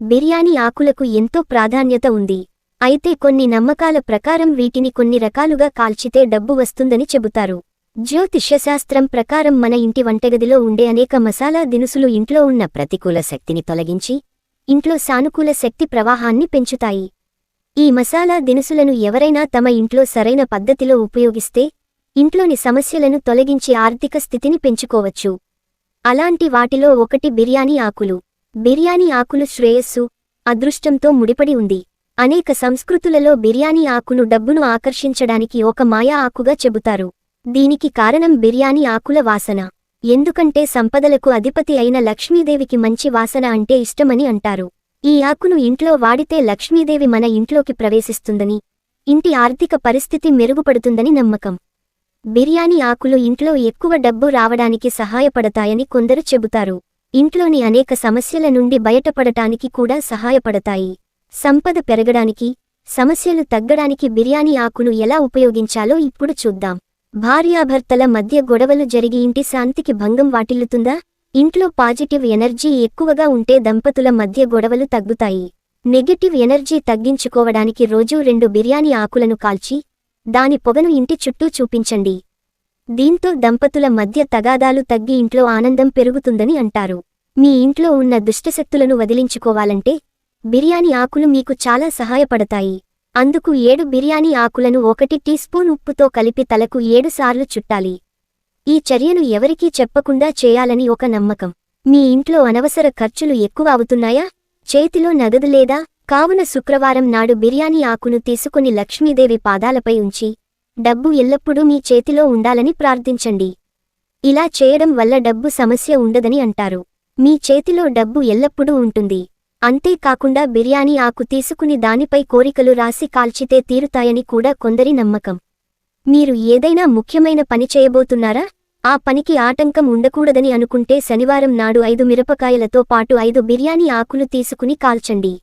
బిర్యానీ ఆకులకు ఎంతో ప్రాధాన్యత ఉంది. అయితే కొన్ని నమ్మకాల ప్రకారం వీటిని కొన్ని రకాలుగా కాల్చితే డబ్బు వస్తుందని చెబుతారు. జ్యోతిష్యశాస్త్రం ప్రకారం మన ఇంటి వంటగదిలో ఉండే అనేక మసాలా దినుసులు ఇంట్లో ఉన్న ప్రతికూల శక్తిని తొలగించి ఇంట్లో సానుకూల శక్తి ప్రవాహాన్ని పెంచుతాయి. ఈ మసాలా దినుసులను ఎవరైనా తమ ఇంట్లో సరైన పద్ధతిలో ఉపయోగిస్తే ఇంట్లోని సమస్యలను తొలగించి ఆర్థిక స్థితిని పెంచుకోవచ్చు. అలాంటి వాటిలో ఒకటి బిర్యానీ ఆకులు. బిర్యానీ ఆకులు శ్రేయస్సు అదృష్టంతో ముడిపడి ఉంది. అనేక సంస్కృతులలో బిర్యానీ ఆకును డబ్బును ఆకర్షించడానికి ఒక మాయా ఆకుగా చెబుతారు. దీనికి కారణం బిర్యానీ ఆకుల వాసన. ఎందుకంటే సంపదలకు అధిపతి అయిన లక్ష్మీదేవికి మంచి వాసన అంటే ఇష్టమని అంటారు. ఈ ఆకును ఇంట్లో వాడితే లక్ష్మీదేవి మన ఇంట్లోకి ప్రవేశిస్తుందని ఇంటి ఆర్థిక పరిస్థితి మెరుగుపడుతుందని నమ్మకం. బిర్యానీ ఆకులు ఇంట్లో ఎక్కువ డబ్బు రావడానికి సహాయపడతాయని కొందరు చెబుతారు. ఇంట్లోని అనేక సమస్యల నుండి బయటపడటానికి కూడా సహాయపడతాయి. సంపద పెరగడానికి సమస్యలు తగ్గడానికి బిర్యానీ ఆకును ఎలా ఉపయోగించాలో ఇప్పుడు చూద్దాం. భార్యాభర్తల మధ్య గొడవలు జరిగి ఇంటి శాంతికి భంగం వాటిల్లుతుందా? ఇంట్లో పాజిటివ్ ఎనర్జీ ఎక్కువగా ఉంటే దంపతుల మధ్య గొడవలు తగ్గుతాయి. నెగటివ్ ఎనర్జీ తగ్గించుకోవడానికి రోజూ రెండు బిర్యానీ ఆకులను కాల్చి దాని పొగను ఇంటి చుట్టూ చూపించండి. దీంతో దంపతుల మధ్య తగాదాలు తగ్గి ఇంట్లో ఆనందం పెరుగుతుందని అంటారు. మీ ఇంట్లో ఉన్న దుష్టశక్తులను వదిలించుకోవాలంటే బిర్యానీ ఆకులు మీకు చాలా సహాయపడతాయి. అందుకు ఏడు బిర్యానీ ఆకులను ఒకటి టీ స్పూన్ ఉప్పుతో కలిపి తలకు ఏడుసార్లు చుట్టాలి. ఈ చర్యను ఎవరికీ చెప్పకుండా చేయాలని ఒక నమ్మకం. మీ ఇంట్లో అనవసర ఖర్చులు ఎక్కువ అవుతున్నాయా? చేతిలో నగదు లేదా? కావున శుక్రవారం నాడు బిర్యానీ ఆకును తీసుకుని లక్ష్మీదేవి పాదాలపై ఉంచి డబ్బు ఎల్లప్పుడూ మీ చేతిలో ఉండాలని ప్రార్థించండి. ఇలా చేయడం వల్ల డబ్బు సమస్య ఉండదని అంటారు. మీ చేతిలో డబ్బు ఎల్లప్పుడూ ఉంటుంది. అంతేకాకుండా బిర్యానీ ఆకు తీసుకుని దానిపై కోరికలు రాసి కాల్చితే తీరుతాయని కూడా కొందరి నమ్మకం. మీరు ఏదైనా ముఖ్యమైన పని చేయబోతున్నారా? ఆ పనికి ఆటంకం ఉండకూడదని అనుకుంటే శనివారం నాడు ఐదు మిరపకాయలతో పాటు ఐదు బిర్యానీ ఆకులు తీసుకుని కాల్చండి.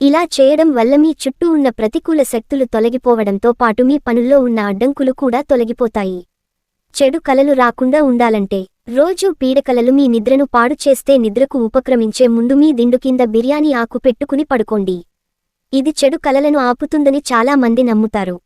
ఇలా చేయడం వల్ల మీ చుట్టూ ఉన్న ప్రతికూల శక్తులు తొలగిపోవడంతో పాటు మీ పనుల్లో ఉన్న అడ్డంకులు కూడా తొలగిపోతాయి. చెడు కలలు రాకుండా ఉండాలంటే రోజూ పీడకలలు మీ నిద్రను పాడు చేస్తే నిద్రకు ఉపక్రమించే ముందు మీ దిండు కింద బిర్యానీ ఆకు పెట్టుకుని పడుకోండి. ఇది చెడు కలలను ఆపుతుందని చాలా మంది నమ్ముతారు.